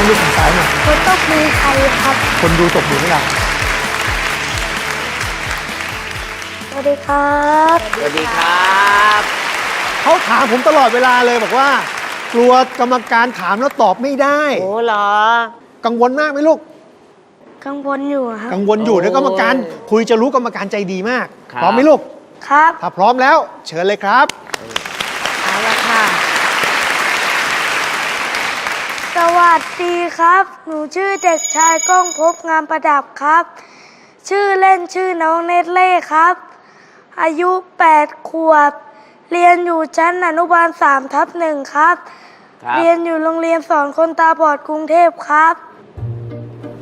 ายลูกทางซ้ายหน่อยคนต้องมีใครครับ คนดูตกอยู่ไม่ได้สวัสดีครับสวัสดีครับเขาถามผมตลอดเวลาเลยบอกว่า กลัวกรรมการถามแล้วตอบไม่ได้ โอ้เหรอ กังวลมากไหมลูก กังวลอยู่ครับ กังวลอยู่โอ้เดี๋ยวกรรมการคุยจะรู้กรรมการใจดีมากครับพร้อมไหมลูก ครับ ถ้าพร้อมแล้ว เชิญเลยครับ เอาละค่ะ ส วัสดีครับ หนูชื่อเด็กชายก้องภพบงามประดับครับ ชื่อเล่นชื่อน้องเนตเล่ครับ อายุ 8 ขวบ เรียนอยู่ชั้นอนุบาล3ทับหนึ่งครับ ครับ เรียนอยู่โรงเรียนสอนคนตาบอดกรุงเทพครับ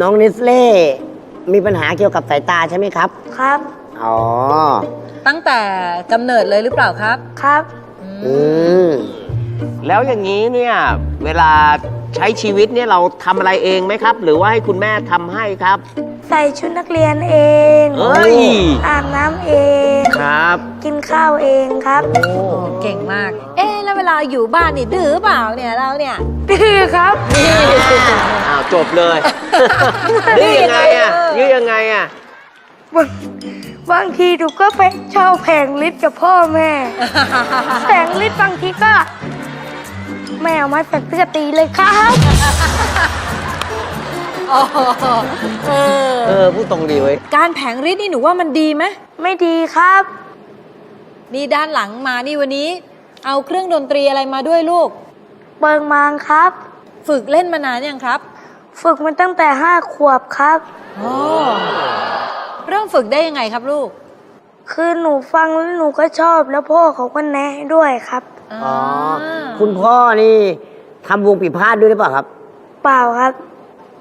น้องนิสเล่ มีปัญหาเกี่ยวกับสายตาใช่ไหมครับ ครับ อ๋อ ตั้งแต่กำเนิดเลยหรือเปล่าครับครับ อืม แล้วอย่างนี้เนี่ยเวลาใช้ชีวิตเนี่ยเราทำอะไรเองไหมครับ หรือว่าให้คุณแม่ทำให้ครับ ใส่ชุดนักเรียนเองเอ้ยอาบน้ำเอง ครับกินข้าวเองครับโอ้เก่งมาก เอ๊ะแล้วเวลาอยู่บ้านนี่ดื้อเปล่าเนี่ยเราเนี่ย ดื้อครับอ้าวจบเลยนี่ยังไงอะนี่ยังไงอะบางบางทีหนูก็ไปเช่าแผงลิตกับพ่อแม่ แผงลิตบางทีก็ แม่เอาไม้แฝงเสื้อตีเลยครับโอ้โหเออ เออพูดตรงดีเว้ยการแผงฤทธิ์นี่หนูว่ามันดีไหมไม่ดีครับ นี่ด้านหลังมานี่วันนี้ เอาเครื่องดนตรีอะไรมาด้วยลูกเบิงมางครับ ฝึกเล่นมานานยังครับฝึกมันตั้งแต่ห้าขวบครับ อ๋อเริ่มฝึกได้ยังไงครับลูก คือหนูฟังแล้วหนูก็ชอบแล้วพ่อเขาก็แนะให้ด้วยครับ อ๋อ คุณพ่อนี่ทำวงปีพาดด้วยหรือเปล่าครับ เปล่าครับ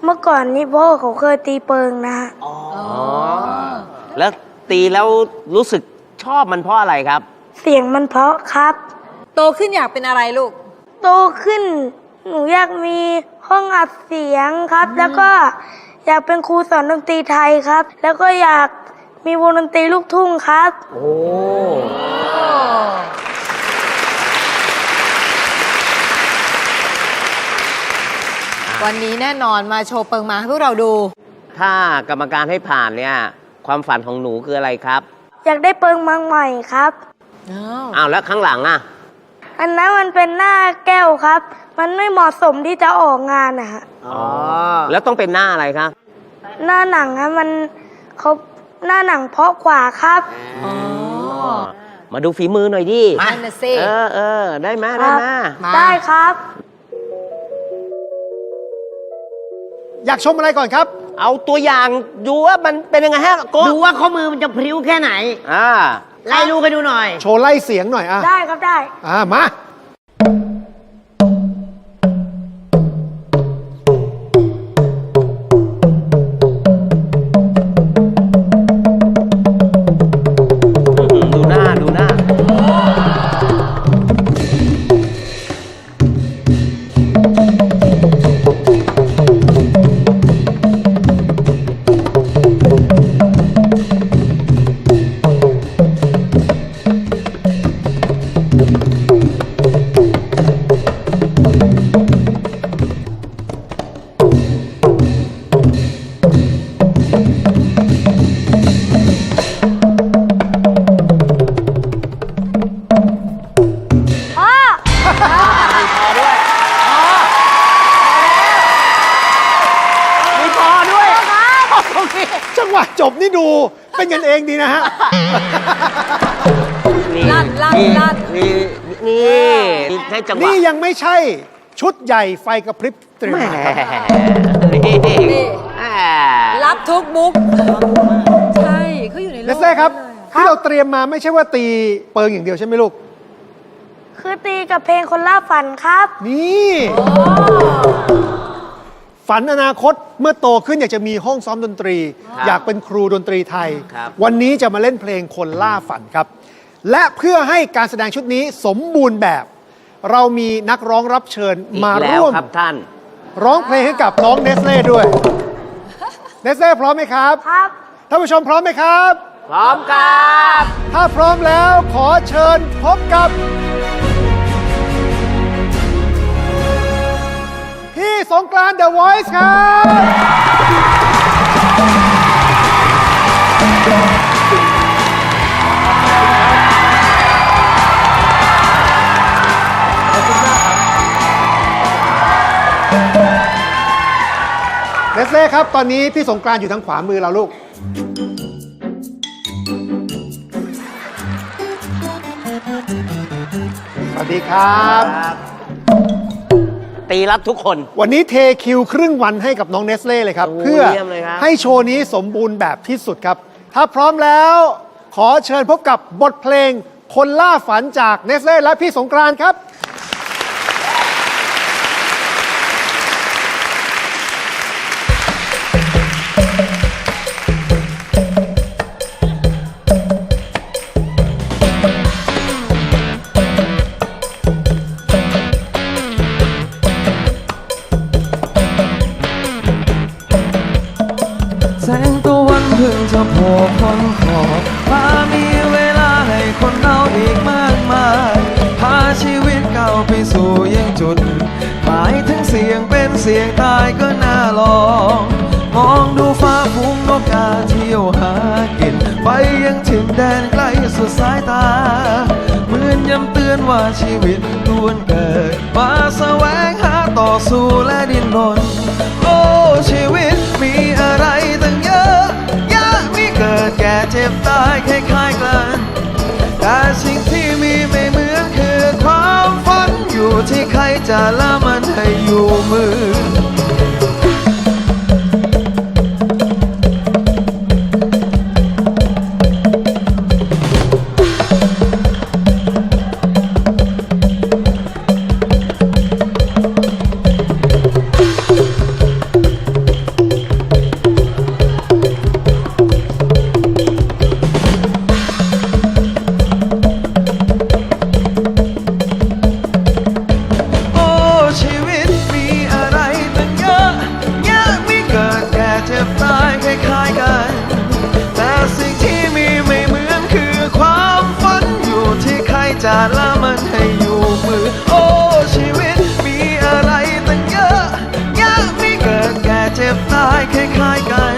เมื่อก่อนนี้พ่อเขาเคยตีเปิงนะฮะอ๋อ แล้วตีแล้วรู้สึกชอบมันเพราะอะไรครับ เสียงมันเพราะครับ โตขึ้นอยากเป็นอะไรลูก โตขึ้น หนูอยากมีห้องอัดเสียงครับ แล้วก็อยากเป็นครูสอนดนตรีไทยครับ แล้วก็อยากมีวงดนตรีลูกทุ่งครับ โอ้ วันนี้แน่นอนมาโชว์เปิงมาให้พวกเราดู ถ้ากรรมการให้ผ่านเนี่ย ความฝันของหนูคืออะไรครับอยากได้เปิงมังใหม่ครับ อ้าวแล้วข้างหลังอะ อันนั้นมันเป็นหน้าแก้วครับ มันไม่เหมาะสมที่จะออกงานนะฮะอ๋อ แล้วต้องเป็นหน้าอะไรครับหน้าหนังอะมันเขาหน้าหนังเพราะกว่าครับ อ๋อมาดูฝีมือหน่อยดินั่นน่ะสิ เออเออได้ไหมคได้รับไหม มา ได้ครับ อยากชมอะไรก่อนครับ เอาตัวอย่างดูว่ามันเป็นยังไงฮะโก้ดูว่าข้อมือมันจะพริ้วแค่ไหน อ่า ไล่ลูกให้ดูหน่อย โชว์ไล่เสียงหน่อยอะได้ครับได้ อ่ามา ดีนะฮะนี่ลั่นลั่นนี่ลั่นนี่นี่ให้จังหวะนี่ยังไม่ใช่ชุดใหญ่ไฟกระพริบเตรียมแหมมาครับนี่นี่อ่ารับทุกมุก ใช่เขาอยู่ในโลเลกสเซ่ครับเลยอะที่เราเตรียมมาไม่ใช่ว่าตีเปิงอย่างเดียวใช่ไหมลูก คือตีกับเพลงคนล่าฝันครับ นี่ ฝันอนาคตเมื่อโตขึ้นอยากจะมีห้องซ้อมดนตรีอยากเป็นครูดนตรีไทย ครับ วันนี้จะมาเล่นเพลงคนล่าฝันครับ และเพื่อให้การแสดงชุดนี้สมบูรณ์แบบ เรามีนักร้องรับเชิญอีกมาแล้วร่วม ครับท่าน ร้องเพลงให้กับน้องเนสเล่ด้วย เนสเล่พร้อมไหมครับ ครับ ท่านผู้ชมพร้อมไหมครับ พร้อมครับ ถ้าพร้อมแล้วขอเชิญพบกับ สงกรานต์ The Voice ครับขอบคุณมากครับเนสเล่ครับ ตอนนี้พี่สงกรานต์อยู่ทางขวามือเราลูก สวัสดีครับ ตีรับทุกคน วันนี้เทคิวครึ่งวันให้กับน้องเนสเล่เลยครับ โอ้เพื่อเยี่ยมเลยครับ ให้โชว์นี้สมบูรณ์แบบที่สุดครับ ถ้าพร้อมแล้ว ขอเชิญพบกับบทเพลงคนล่าฝันจากเนสเล่และพี่สงกรานต์ครับ ยังจุด หมายถึงเสียงเป็นเสียงตายก็น่าลอง มองดูฟ้าฟุ้งนกกาเที่ยวหากิน ไปยังถิ่นแดนไกลสุดสายตา เหมือนย้ำเตือนว่าชีวิตล้วนเกิดมาแสวงหาต่อสู้และดิ้นรน โอ้ชีวิตมีอะไรตั้งเยอะยากมีเกิดแก่เจ็บตายคล้ายๆกัน ที่ใครจะละมันให้อยู่มือ จะละมันให้อยู่มือ โอ้ชีวิตมีอะไรตั้งเยอะยากมีเกิดแก่เจ็บตายคล้ายๆกัน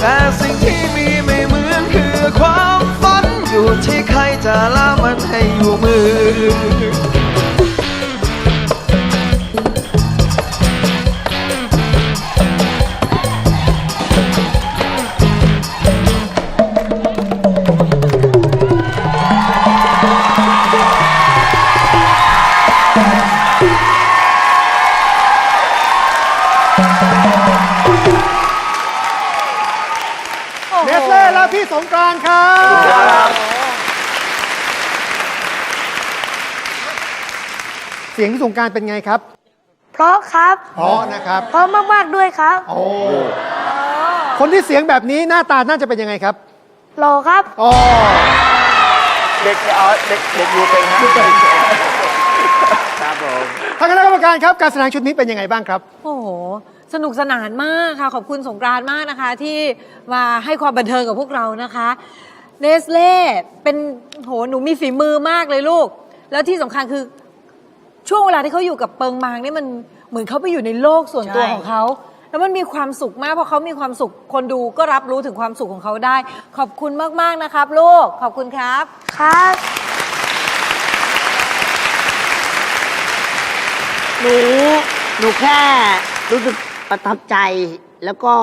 แต่สิ่งที่มีไม่เหมือนคือความฝันอยู่ที่ใครจะละมันให้อยู่มือ สียงพี่สงกรานต์เป็นไงครับเพราะครับ เพราะนะครับ เพราะมากๆด้วยครับโอ้ คนที่เสียงแบบนี้หน้าตาน่าจะเป็นยังไงครับหล่อครับ อ๋อเด็กเอาเด็กเด็กอยู่เป็นครับผมทางคณะกรรมการครับ การแสดงชุดนี้เป็นยังไงบ้างครับ โอ้โห สนุกสนานมากค่ะ ขอบคุณสงกรานต์มากนะคะ ที่มาให้ความบันเทิงกับพวกเรานะคะเนสเล่เป็นโหหนูมีฝีมือมากเลยลูก แล้วที่สำคัญคือ ช่วงเวลาที่เขาอยู่กับเปิงมางนี่มันเหมือนเขาไปอยู่ในโลกส่วนตัวใช่ ของเขาแล้วมันมีความสุขมากเพราะเขามีความสุขคนดูก็รับรู้ถึงความสุขของเขาได้ ขอบคุณมากๆนะครับลูกขอบคุณครับ ครับ หนู หนูแค่รู้สึกประทับใจ แล้วก็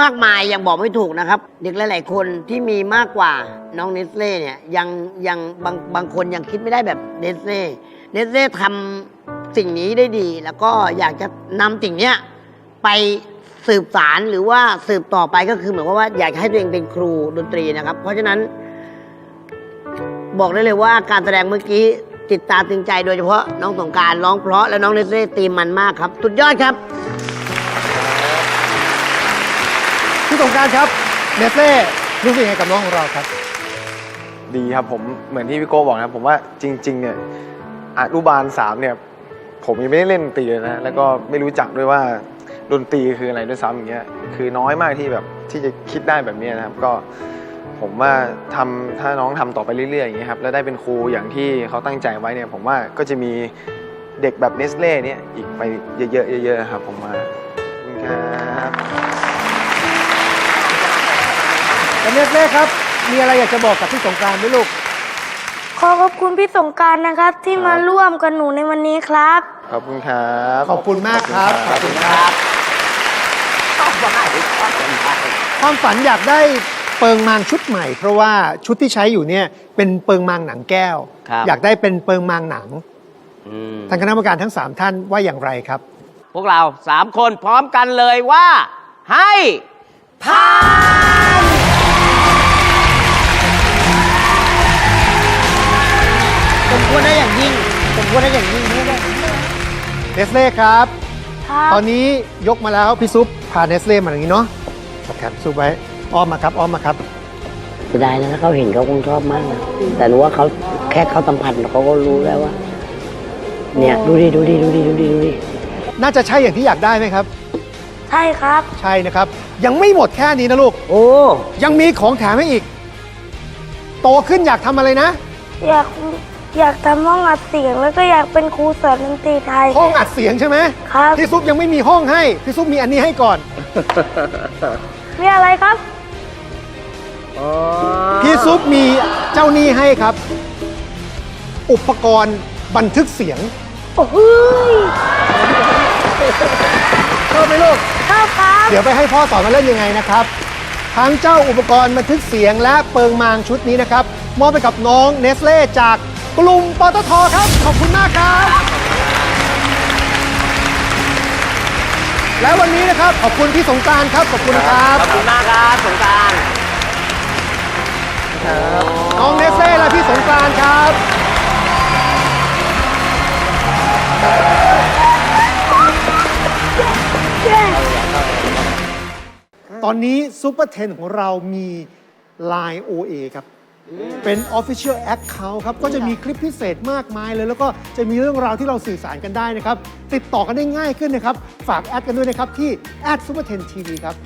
มากมายยังบอกไม่ถูกนะครับ เด็กหลาย ๆ คนที่มีมากกว่าน้องเนสเล่เนี่ยยังยังบางบางคนยังคิดไม่ได้แบบเนสเล่ เนสเล่ทำสิ่งนี้ได้ดี แล้วก็อยากจะนำสิ่งเนี้ยไปสืบสารหรือว่าสืบต่อไปก็คือเหมือนกับว่าอยากให้ตัวเองเป็นครูดนตรีนะครับ เพราะฉะนั้น บอกได้เลยว่าการแสดงเมื่อกี้ติดตาตึงใจโดยเฉพาะน้องสงกรารร้องเพราะและน้องเนสเล่ตีมันมากครับ สุดยอดครับพี่สงกรานต์ครับเนสเล่รู้สึกยังไงกับน้องของเราครับ ดีครับผมเหมือนที่พี่โก้บอกนะครับผมว่าจริงๆเนี่ย อนุบาลสามเนี่ยผมยังไม่ได้เล่นดนตรีเลยนะแล้วก็ไม่รู้จักด้วยว่าดนตรีคืออะไรด้วยซ้ำอย่างเงี้ยคือน้อยมากที่แบบที่จะคิดได้แบบเนี้ยนะครับ ก็ผมว่าทำถ้าน้องทำต่อไปเรื่อยๆอย่างเงี้ยครับแล้วได้เป็นครูอย่างที่เขาตั้งใจไว้เนี่ย ผมว่าก็จะมีเด็กแบบเนสเล่เนี่ยอีกไปเยอะๆเยอะๆครับผมมาขอบคุณครับแต่เนสเล่ครับ มีอะไรอยากจะบอกกับพี่สงกรานต์ไหมลูก ขอขอบคุณพี่สงกรารนะครับที่มาร่วมกับหนูในวันนี้ครับ ขอบคุณครับขอบคุณมากครับ ขอบคุณครับชอบมากชอบมากความฝันอยากได้เปิงมางชุดใหม่ เพราะว่าชุดที่ใช้อยู่เนี่ยเป็นเปิงมางหนังแก้ว ครับอยากได้เป็นเปิงมางหนังอืมทางคณะกรรมการทั้ง3ท่านว่าอย่างไรครับ พวกเราสามคนพร้อมกันเลยว่า ให้ผ่าน มควรได้อย่างยิ่งสมควรได้อย่างยิ่งไม่ได้เนสเล่ครับครับ ตอนนี้ยกมาแล้วพี่ซุปพาเนสเล่มาอย่างนี้เนาะจับแขนซุปไว้อ้อมมาครับอ้อมมาครับเสียดายนะถ้าเขาเห็นเขาคงชอบมากนะแต่หนูว่าเขาแค่เขาสัมผัสเขาก็รู้แล้วว่า เนี่ยดูดิดูดิดูดิดูดิดูดิน่าจะใช่อย่างที่อยากได้ไหมครับ ใช่ครับ ใช่นะครับ ยังไม่หมดแค่นี้นะลูก โอ้ยังมีของแถมให้อีก โตขึ้นอยากทำอะไรนะ อยาก อยากทำห้องอัดเสียงแล้วก็อยากเป็นครูสอนดนตรีไทย ห้องอัดเสียงใช่ไหมครับ พี่ซุปยังไม่มีห้องให้ พี่ซุปมีอันนี้ให้ก่อน มีอะไรครับ พี่ซุปมีเจ้าหนี้ให้ครับ อุปกรณ์บันทึกเสียง โอ้โหยชอบไหมลูก ชอบครับ เดี๋ยวไปให้พ่อสอนมาเล่นยังไงนะครับ ทั้งเจ้าอุปกรณ์บันทึกเสียงและเปิงมางชุดนี้นะครับ มอบไปกับน้องเนสเล่จาก กลุ่มปตทครับ ขอบคุณมากครับ และวันนี้นะครับขอบคุณพี่สงกรารครับขอบคุณครับขอบคุณมากครับสงกรารน้องเนสเล่และพี่สงกรานต์ครับ ตอนนี้ซูเปอร์เทนของเรามี Line OA ครับ เป็น Official Account ครับ ก็จะมีคลิปพิเศษมากมายเลย แล้วก็จะมีเรื่องราวที่เราสื่อสารกันได้นะครับ ติดต่อกันได้ง่ายขึ้นนะครับ ฝากแอดกันด้วยนะครับ ที่ Super 10 TV ครับ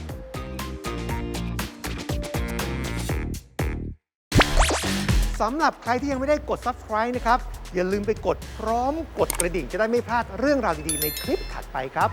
สำหรับใครที่ยังไม่ได้กด subscribe นะครับ อย่าลืมไปกดพร้อมกดกระดิ่งจะได้ไม่พลาดเรื่องราวดีๆ ในคลิปถัดไปครับ